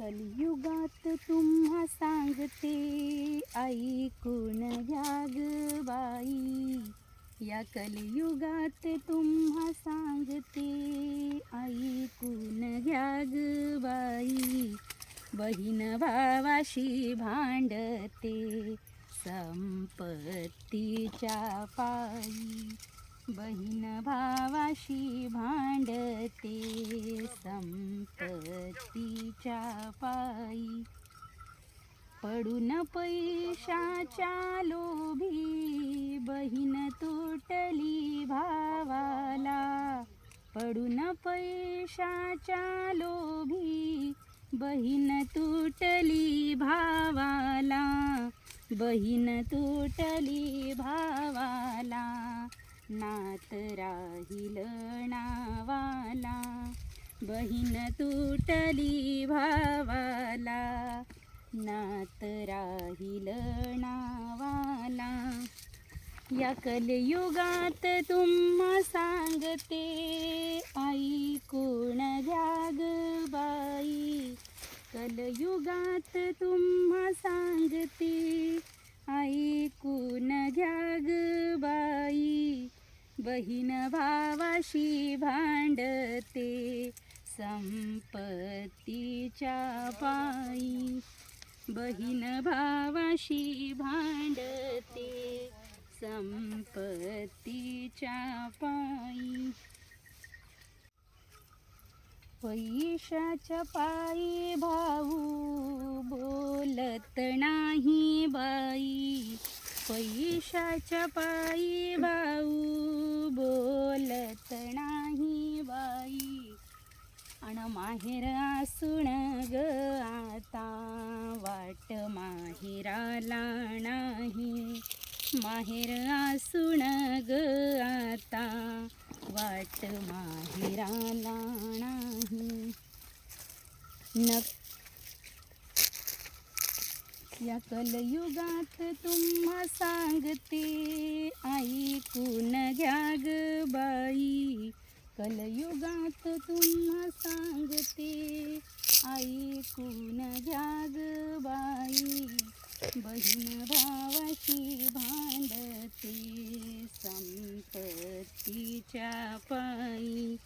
कलियुगात तुम्हा सांगते ऐकून घ्या बाई? या कलियुगात तुम्हा सांगते ऐकून घ्या बाई? बहीण भावाशी भांडते संपत्तीच्या पायी. बहीण भावाशी पैशाच्या पायी पडून पैशाच्या लोभी बहीण तुटली भावाला. पडून पैशाच्या लोभी बहीण तुटली भावाला. बहीण तुटली भावाला नात राहील नावाला. बहीण तुटली भावाला नात राहील नावाला. या कलयुगात तुम्हा सांगते आई कोण ग बाई? कलयुगात तुम्हा सांगते आई कोण ग बाई? बहीण भावाशी भांडते संपत्तीच्या पायी बहीण भावाशी भांडते. संपत्तीच्या पायी पैशाच्या पायी भाऊ बोलत नाही बाई. पैशाच्या पायी भाऊ बोलत नाही आण माहेर असून ग आता वाट माहिराला नाही माहेर असून ग आता वाट माहिराला नाही न या कलयुगात तुम्हा सांगते ऐकून घ्या ग बाई. कलयुगात तुम्हा सांगते ऐकून घ्या बाई? बहीण भावाशी भांडते संपत्तीच्या पायी.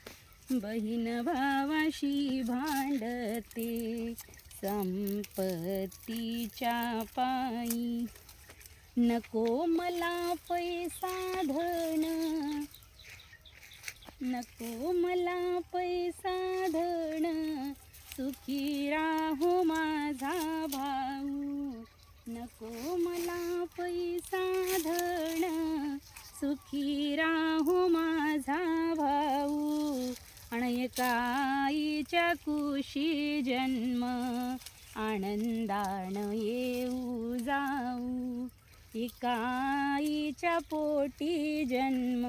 बहीण भावाशी भांडते संपत्तीच्या पायी. नको मला पैसा धन नको मला पैसा धन सुखी राहो माझा भाऊ. नको मला पैसा धन सुखी राहो माझा भाऊ. आणि आईच्या कुशी जन्म आनंदान येऊ जाऊ. एकाईच्या पोटी जन्म